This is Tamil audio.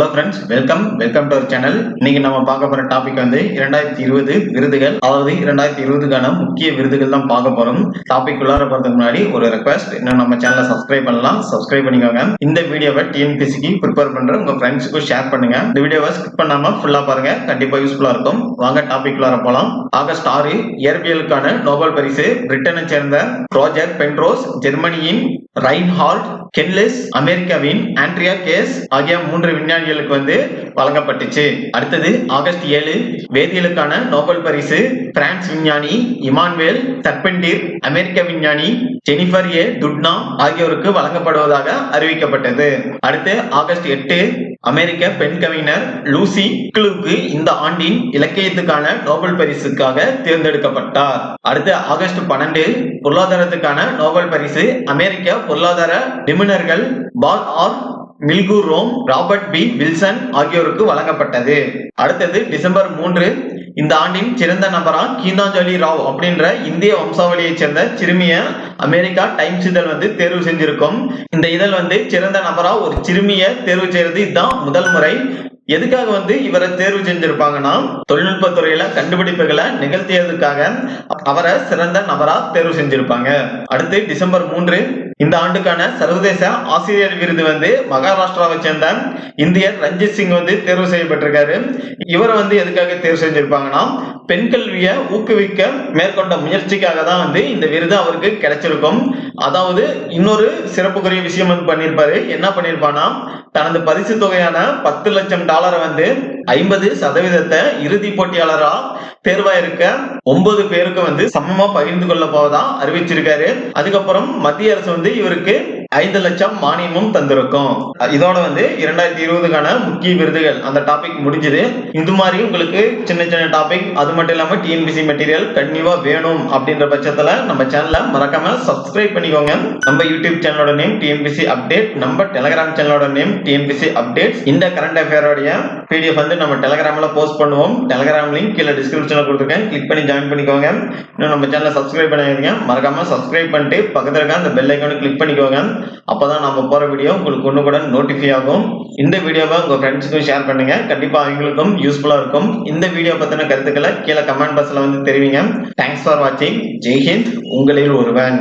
Hello friends welcome welcome to our channel இன்னைக்கு நம்ம பார்க்க போற டாபிக் வந்து இரண்டாயிரத்தி இருபது விருதுகள் அதாவது இரண்டாயிரத்தி இருபதுக்கான முக்கிய விருதுகள் தான் பார்க்க போறோம். டாபிக் உள்ளார போறதுக்கு முன்னாடி ஒரு ரெக்வஸ்ட் இன்னும் நம்ம சேனலை சப்ஸ்கிரைப் பண்ணலாம் சப்ஸ்கிரைப் பண்ணிக்கோங்க. இந்த வீடியோவை டிஎன்பிசிக்கு ப்ரிப்பேர் பண்ற உங்க ஃப்ரெண்ட்ஸுக்கும் ஷேர் பண்ணுங்க. இந்த வீடியோவை ஸ்கிப் பண்ணாம ஃபுல்லா பாருங்க கண்டிப்பா யூஸ்ஃபுல்லா இருக்கும். வாங்க டாபிக் உள்ளார போலாம். ஆகஸ்ட் ஆறு இயற்பியலுக்கான நோபல் பரிசு பிரிட்டனை சேர்ந்த ரோஜர் பென்ரோஸ் ஜெர்மனியின் ரைன்ஹால்ட் கென்லெஸ் அமெரிக்காவின் ஆண்ட்ரியா கேஸ் ஆகிய மூன்று விஞ்ஞானிகளுக்கு வந்து வழங்கப்பட்டுச்சு. அடுத்தது ஆகஸ்ட் ஏழு வேதியியலுக்கான நோபல் பரிசு பிரான்ஸ் விஞ்ஞானி இமான்வேல் தர்பெண்டிர் அமெரிக்க விஞ்ஞானி ஜெனிஃபர் ஏ. துட்னா ஆகியோருக்கு வழங்கப்படுவதாக அறிவிக்கப்பட்டது. அடுத்து ஆகஸ்ட் எட்டு அமெரிக்க பெண் கவிஞர் லூசி கிளுக்கு இந்த ஆண்டின் இலக்கியத்துக்கான நோபல் பரிசுக்காக தேர்ந்தெடுக்கப்பட்டார். அடுத்து ஆகஸ்ட் பன்னெண்டு பொருளாதாரத்துக்கான நோபல் பரிசு அமெரிக்க பொருளாதார நிபுணர்கள் Paul R. Milgrom Robert B. Wilson ஆகியோருக்கு வழங்கப்பட்டது. அடுத்தது டிசம்பர் மூன்று இந்த ஆண்டின் சிறந்த நபரா கீதாஞ்சலி ராவ் அப்படின்ற இந்திய வம்சாவளியைச் சேர்ந்த சிறுமிய அமெரிக்கா டைம்ஸ் இதழ் வந்து தேர்வு செஞ்சிருக்கும். இந்த இதழ் வந்து சிறந்த நபரா ஒரு சிறுமிய தேர்வு செய்யறது இதுதான் முதல் முறை. எதுக்காக வந்து இவரை தேர்வு செஞ்சிருப்பாங்கன்னா தொழில்நுட்ப துறையில கண்டுபிடிப்புகளை நிகழ்த்தியதுக்காக அவரை சிறந்த நபரா தேர்வு செஞ்சிருப்பாங்க. அடுத்து டிசம்பர் மூன்று இந்த ஆண்டுக்கான சர்வதேச ஆசிரியர் விருது வந்து மகாராஷ்டிராவை சேர்ந்த இந்தியர் ரஞ்சித் சிங் வந்து தேர்வு செய்யப்பட்டிருக்காரு. இவரை வந்து எதுக்காக தேர்வு செஞ்சிருப்பாங்கன்னா பெண் கல்வியை ஊக்குவிக்க மேற்கொண்ட முயற்சிக்காக தான் வந்து இந்த விருது அவருக்கு கிடைச்சிருக்கும். அதாவது இன்னொரு சிறப்புக்குரிய விஷயம் வந்து பண்ணியிருப்பாரு என்ன பண்ணியிருப்பானா தனது பரிசு தொகையான பத்து லட்சம் டாலரை வந்து ஐம்பது சதவீதத்தை இறுதி போட்டியாளரா தேர்வாயிருக்க ஒன்பது பேருக்கு வந்து சமமா பகிர்ந்து கொள்ள போவதா அறிவிச்சிருக்காரு. அதுக்கப்புறம் மத்திய அரசு வந்து இவருக்கு ஐந்து லட்சம் மானியமும் தந்திருக்கும். இதோட வந்து இரண்டாயிரத்தி இருபதுக்கான முக்கிய விருதுகள். அந்த டாபிக் முடிஞ்சது. இந்த மாதிரி உங்களுக்கு சின்ன சின்ன டாபிக் அது மட்டும் இல்லாம டிஎன்பிசி மெட்டீரியல் கண்டிப்பா வேணும் அப்படின்ற பட்சத்துல நம்ம சேனலை மறக்காம சப்ஸ்கிரைப் பண்ணிக்கோங்க. நம்ம யூடியூப் சேனலோட நேம் டிஎன்பிசி அப்டேட் நம்ம டெலகிராம் சேனலோட நேம் டிஎன்பிசி அப்டேட் இந்த கரண்ட் அஃபேரோடைய பிடிஎஃப் வந்து நம்ம டெலகிராம்ல போஸ்ட் பண்ணுவோம். டெலகிராம் லிங்க் கீழே டிஸ்கிரிப்ஷன்ல கொடுத்துருக்கேன். கிளிக் பண்ணி ஜாயின் பண்ணிக்கோங்க. இன்னும் நம்ம சேனலை சப்ஸ்கிரைப் பண்ணிடுங்க மறக்காம சப்ஸ்கிரைப் பண்ணிட்டு பக்கத்துல இருக்க அந்த பெல் ஐக்கானு கிளிக் பண்ணிக்கோங்க. அப்பதான் நம்ம போற வீடியோ உங்களுக்கு ஒன்று கூட நோட்டிஃபை ஆகும். இந்த வீடியோவை உங்க ஃப்ரெண்ட்ஸுக்கும் ஷேர் பண்ணுங்க. கண்டிப்பா அவங்களுக்கும் யூஸ்ஃபுல்லா இருக்கும். இந்த வீடியோ பத்தின கருத்துக்களை கீழே கமெண்ட் பாக்ஸ்ல வந்து தெரிவிங்க. தேங்க்ஸ் ஃபார் வாட்சிங் ஜெய்ஹிந்த் உங்களில் ஒருவன்.